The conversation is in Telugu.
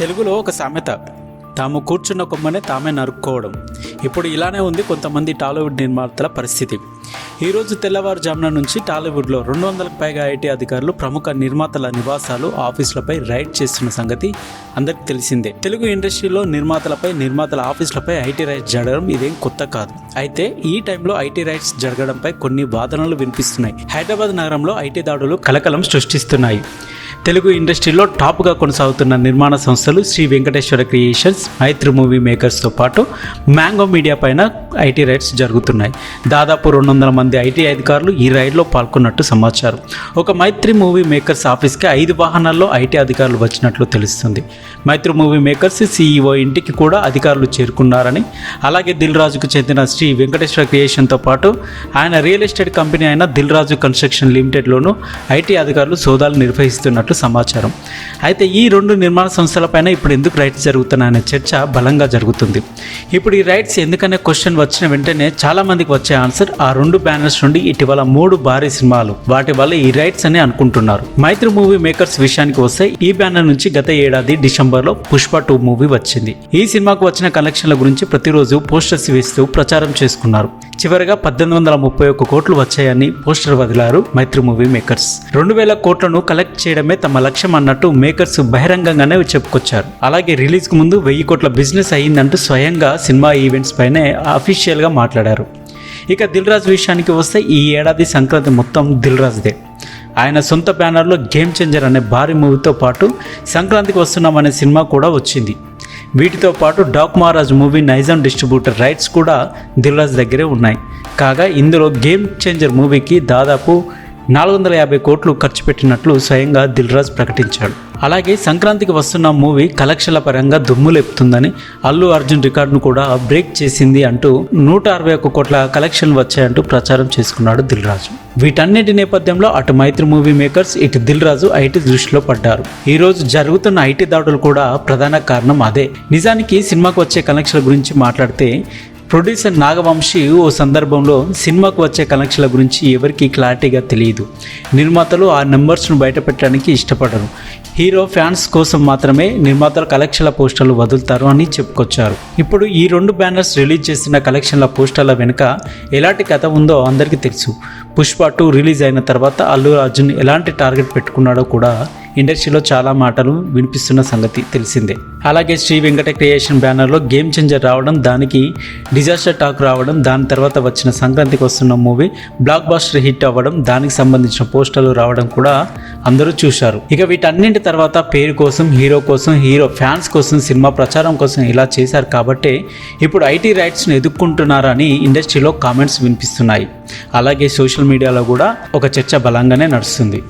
తెలుగులో ఒక సామెత తాము కూర్చున్న కొమ్మనే తామే నరుక్కోవడం. ఇప్పుడు ఇలానే ఉంది కొంతమంది టాలీవుడ్ నిర్మాతల పరిస్థితి. ఈరోజు తెల్లవారుజామున నుంచి టాలీవుడ్లో రెండు వందలకు పైగా ఐటీ అధికారులు ప్రముఖ నిర్మాతల నివాసాలు ఆఫీసులపై రైడ్ చేస్తున్న సంగతి అందరికీ తెలిసిందే. తెలుగు ఇండస్ట్రీలో నిర్మాతలపై నిర్మాతల ఆఫీసులపై ఐటీ రైడ్స్ జరగడం ఇదేం కొత్త కాదు. అయితే ఈ టైంలో ఐటీ రైడ్స్ జరగడంపై కొన్ని వాదనలు వినిపిస్తున్నాయి. హైదరాబాద్ నగరంలో ఐటీ దాడులు కలకలం సృష్టిస్తున్నాయి. తెలుగు ఇండస్ట్రీలో టాప్గా కొనసాగుతున్న నిర్మాణ సంస్థలు శ్రీ వెంకటేశ్వర క్రియేషన్స్ మైత్రి మూవీ మేకర్స్తో పాటు మ్యాంగో మీడియా పైన ఐటీ రైడ్స్ జరుగుతున్నాయి. దాదాపు రెండు వందల మంది ఐటీ అధికారులు ఈ రైడ్లో పాల్గొన్నట్టు సమాచారం. ఒక మైత్రి మూవీ మేకర్స్ ఆఫీస్కి ఐదు వాహనాల్లో ఐటీ అధికారులు వచ్చినట్లు తెలుస్తుంది. మైత్రి మూవీ మేకర్స్ సీఈఓ ఇంటికి కూడా అధికారులు చేరుకున్నారని అలాగే దిల్ రాజుకు చెందిన శ్రీ వెంకటేశ్వర క్రియేషన్తో పాటు ఆయన రియల్ ఎస్టేట్ కంపెనీ అయిన దిల్ రాజు కన్స్ట్రక్షన్ లిమిటెడ్లోనూ ఐటీ అధికారులు సోదాలు నిర్వహిస్తున్నట్లు సమాచారం. అయితే ఈ రెండు నిర్మాణ సంస్థలపైన ఇప్పుడు ఎందుకు రైట్స్ జరుగుతున్నాయనే చర్చ బలంగా జరుగుతుంది. ఇప్పుడు ఈ రైట్స్ ఎందుకనే క్వశ్చన్ వచ్చిన వెంటనే చాలా మందికి వచ్చే ఆన్సర్ ఆ రెండు బ్యానర్స్ నుండి ఇటీవల మూడు భారీ సినిమాలు. వాటి వల్ల ఈ రైట్స్ అని అనుకుంటున్నారు. మైత్రి మూవీ మేకర్స్ విషయానికి వస్తే ఈ బ్యానర్ నుంచి గత ఏడాది డిసెంబర్లో పుష్ప టూ మూవీ వచ్చింది. ఈ సినిమాకు వచ్చిన కలెక్షన్ల గురించి ప్రతిరోజు పోస్టర్స్ వేస్తూ ప్రచారం చేసుకున్నారు. చివరిగా పద్దెనిమిది వందల ముప్పై ఒక్క కోట్లు వచ్చాయని పోస్టర్ వదిలారు మైత్రి మూవీ మేకర్స్. రెండు వేల కోట్లను కలెక్ట్ చేయడమే తమ లక్ష్యం అన్నట్టు మేకర్స్ బహిరంగంగానే చెప్పుకొచ్చారు. అలాగే రిలీజ్కు ముందు వెయ్యి కోట్ల బిజినెస్ అయ్యిందంటూ స్వయంగా సినిమా ఈవెంట్స్ పైనే అఫీషియల్గా మాట్లాడారు. ఇక దిల్ రాజు విషయానికి వస్తే ఈ ఏడాది సంక్రాంతి మొత్తం దిల్ రాజుదే ఆయన సొంత బ్యానర్లో గేమ్ చేంజర్ అనే భారీ మూవీతో పాటు సంక్రాంతికి వస్తున్నామనే సినిమా కూడా వచ్చింది. వీటితో పాటు Daaku Maharaaj movie Nizam distributor rights కూడా దిల్రాజ్ దగ్గరే ఉన్నాయి. కాగా ఇందులో గేమ్ చేంజర్ మూవీకి దాదాపు నాలుగు వందల యాభై కోట్లు ఖర్చు పెట్టినట్లు స్వయంగా దిల్రాజ్ ప్రకటించాడు. అలాగే సంక్రాంతికి వస్తున్న మూవీ కలెక్షన్ల పరంగా దుమ్ములెప్తుందని అల్లు అర్జున్ రికార్డును కూడా బ్రేక్ చేసింది అంటూ నూట అరవై ఒక్క కోట్ల కలెక్షన్ వచ్చాయంటూ ప్రచారం చేసుకున్నాడు దిల్ రాజు వీటన్నిటి నేపథ్యంలో అటు మైత్రి మూవీ మేకర్స్ ఇటు దిల్ రాజు ఐటీ దృష్టిలో పడ్డారు. ఈ రోజు జరుగుతున్న ఐటీ దాడులు కూడా ప్రధాన కారణం అదే. నిజానికి సినిమాకు వచ్చే కలెక్షన్ల గురించి మాట్లాడితే ప్రొడ్యూసర్ నాగవంశీ ఓ సందర్భంలో సినిమాకు వచ్చే కలెక్షన్ల గురించి ఎవరికీ క్లారిటీగా తెలియదు. నిర్మాతలు ఆ నెంబర్స్ను బయటపెట్టడానికి ఇష్టపడరు. హీరో ఫ్యాన్స్ కోసం మాత్రమే నిర్మాతలు కలెక్షన్ల పోస్టర్లు వదులుతారు అని చెప్పుకొచ్చారు. ఇప్పుడు ఈ రెండు బ్యానర్స్ రిలీజ్ చేసిన కలెక్షన్ల పోస్టర్ల వెనుక ఎలాంటి కథ ఉందో అందరికీ తెలుసు. పుష్ప టూ రిలీజ్ అయిన తర్వాత అల్లు అర్జున్ ఎలాంటి టార్గెట్ పెట్టుకున్నాడో కూడా ఇండస్ట్రీలో చాలా మాటలు వినిపిస్తున్న సంగతి తెలిసిందే. అలాగే శ్రీ వెంకట క్రియేషన్ బ్యానర్లో గేమ్ చేంజర్ రావడం దానికి డిజాస్టర్ టాక్ రావడం దాని తర్వాత వచ్చిన సంక్రాంతికి వస్తున్న మూవీ బ్లాక్ బాస్టర్ హిట్ అవ్వడం దానికి సంబంధించిన పోస్టర్లు రావడం కూడా అందరూ చూశారు. ఇక వీటన్నింటి తర్వాత పేరు కోసం హీరో కోసం హీరో ఫ్యాన్స్ కోసం సినిమా ప్రచారం కోసం ఇలా చేశారు కాబట్టే ఇప్పుడు ఐటీ రైట్స్ను ఎదుర్కొంటున్నారని ఇండస్ట్రీలో కామెంట్స్ వినిపిస్తున్నాయి. అలాగే సోషల్ మీడియాలో కూడా ఒక చర్చ బలంగానే నడుస్తుంది.